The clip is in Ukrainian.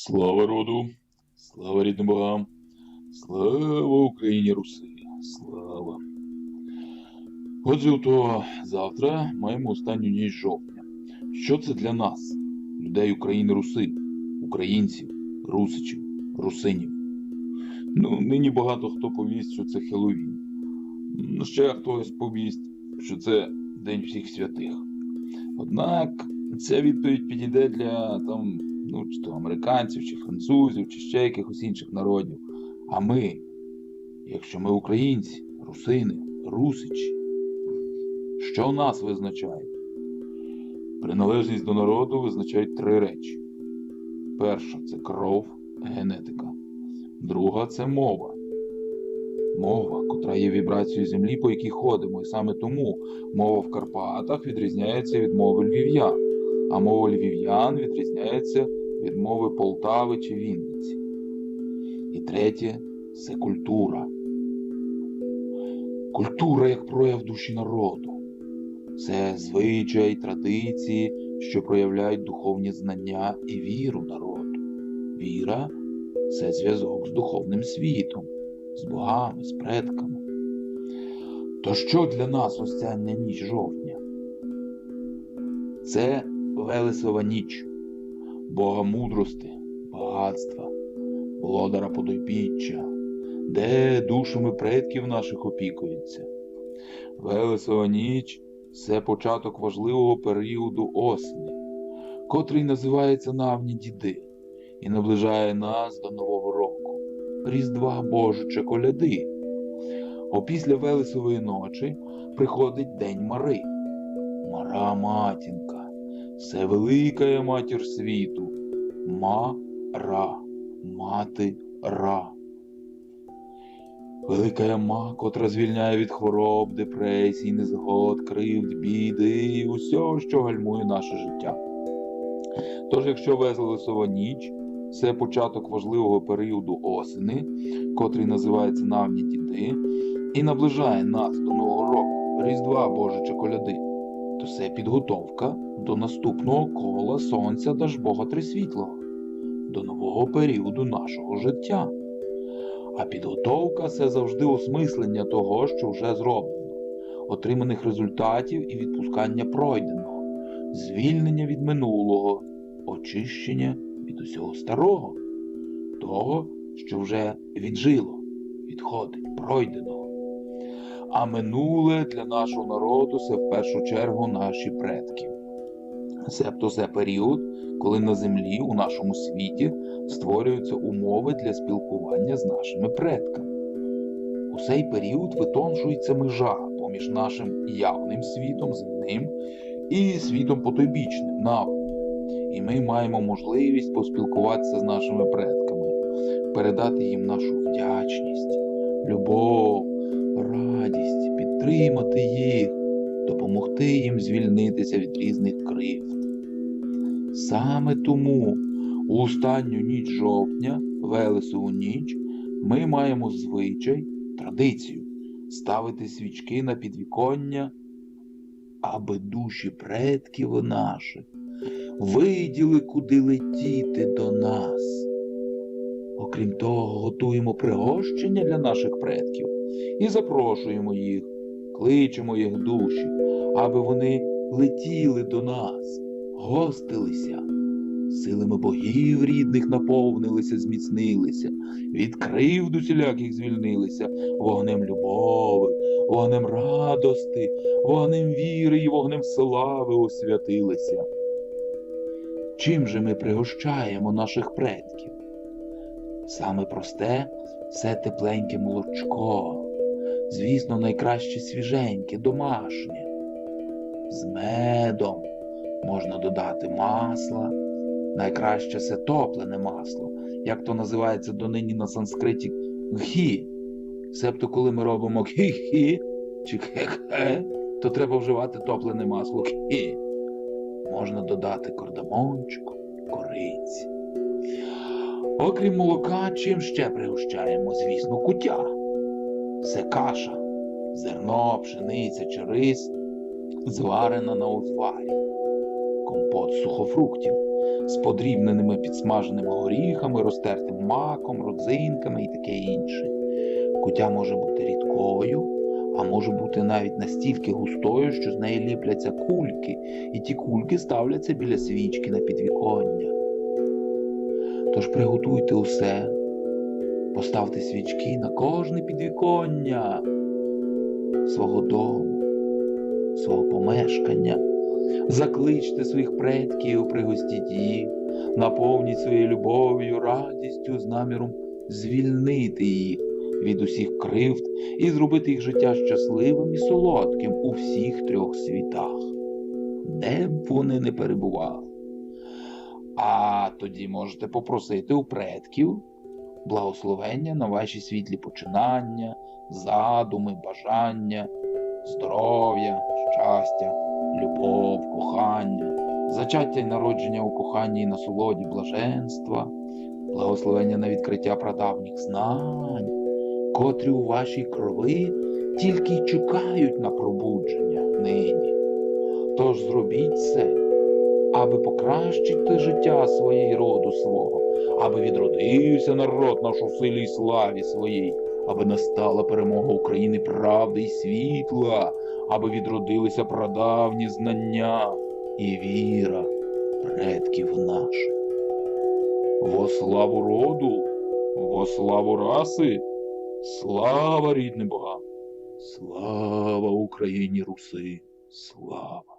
Слава роду, слава рідним богам, слава Україні Руси, слава. Отже, то завтра маємо останню ніч жовтня. Що це для нас, людей України Руси, українців, русичів, русинів? Ну, нині багато хто повість, що це Хеллоуін. Ну, Ще хтось повість, що це День всіх святих. Однак ця відповідь підійде для там, ну, чи то американців, чи французів, чи ще якихось інших народів. А ми, якщо ми українці, русини, русичі, що нас визначає? Приналежність до народу визначають три речі. Перша це кров, генетика. Друга це мова. Мова, котра є вібрацією землі, по якій ходимо, і саме тому мова в Карпатах відрізняється від мови львів'ян, а мова львів'ян відрізняється від мови Полтави чи Вінниці. І третє це культура. Культура як прояв душі народу. Це звичай, традиції, що проявляють духовні знання і віру народу. Віра це зв'язок з духовним світом, з богами, з предками. То що для нас остання ніч жовтня? Це Велесова ніч, Бога мудрости, багатства, володара подойбіччя, де душами предків наших опікується. Велесова ніч це початок важливого періоду осені, котрий називається Навні діди і наближає нас до Нового року, Різдва Божича коляди. Опісля Велесової ночі приходить День Мари. Мара матінка, це велика матір світу. Ма-ра, мати ра. Велика ма, котра звільняє від хвороб, депресій, незгод, кривд, біди і усього, що гальмує наше життя. Тож, якщо Велесова ніч це початок важливого періоду осени, котрий називається Навні діди, і наближає нас до Нового року, Різдва Божича коляди, то це підготовка до наступного кола Сонця Дажбога Трисвітлого, до нового періоду нашого життя. А підготовка це завжди осмислення того, що вже зроблено, отриманих результатів і відпускання пройденого, звільнення від минулого, очищення від усього старого, того, що вже віджило, відходить, пройденого. А минуле для нашого народу це в першу чергу наші предки. Себто це період, коли на землі у нашому світі створюються умови для спілкування з нашими предками. У цей період витончується межа поміж нашим явним світом земним і світом потойбічним, навом. І ми маємо можливість поспілкуватися з нашими предками, передати їм нашу вдячність, любов, підтримати їх, допомогти їм звільнитися від різних кривд. Саме тому у останню ніч жовтня, Велесову ніч, ми маємо звичай, традицію ставити свічки на підвіконня, аби душі предків наших виділи, куди летіти до нас. Окрім того, готуємо пригощення для наших предків і запрошуємо їх, кличемо їх душі, аби вони летіли до нас, гостилися, силами богів рідних наповнилися, зміцнилися, від кривд усіляких звільнилися, вогнем любови, вогнем радости, вогнем віри і вогнем слави освятилися. Чим же ми пригощаємо наших предків? Саме просте це тепленьке молочко, звісно, найкраще свіженьке, домашнє. З медом можна додати масла, найкраще це топлене масло, як то називається донині на санскриті гхі. Себто, коли ми робимо хі-хі чи хе-хе, то треба вживати топлене масло хі. Можна додати кордамончику, кориці. Окрім молока, чим ще пригощаємо, звісно, куття. Це каша, зерно, пшениця чи рис, зварена на узварі, компот сухофруктів, з подрібненими підсмаженими горіхами, розтертим маком, родзинками і таке інше. Кутя може бути рідкою, а може бути навіть настільки густою, що з неї ліпляться кульки, і ті кульки ставляться біля свічки на підвіконня. Тож приготуйте усе, поставте свічки на кожне підвіконня свого дому, свого помешкання. Закличте своїх предків, пригостіть їх, наповніть своєю любов'ю, радістю з наміром звільнити їх від усіх кривд і зробити їх життя щасливим і солодким у всіх трьох світах, де б вони не перебували. А тоді можете попросити у предків благословення на ваші світлі починання, задуми, бажання, здоров'я, щастя, любов, кохання, зачаття й народження у коханні і насолоді блаженства, благословення на відкриття прадавніх знань, котрі у вашій крови тільки й чекають на пробудження нині. Тож зробіть це, аби покращити життя своєї роду свого, аби відродився народ наш у силі й славі своїй, аби настала перемога України правди й світла, аби відродилися прадавні знання і віра предків наших. Во славу роду, во славу раси, слава рідним богам, слава Україні Руси, слава!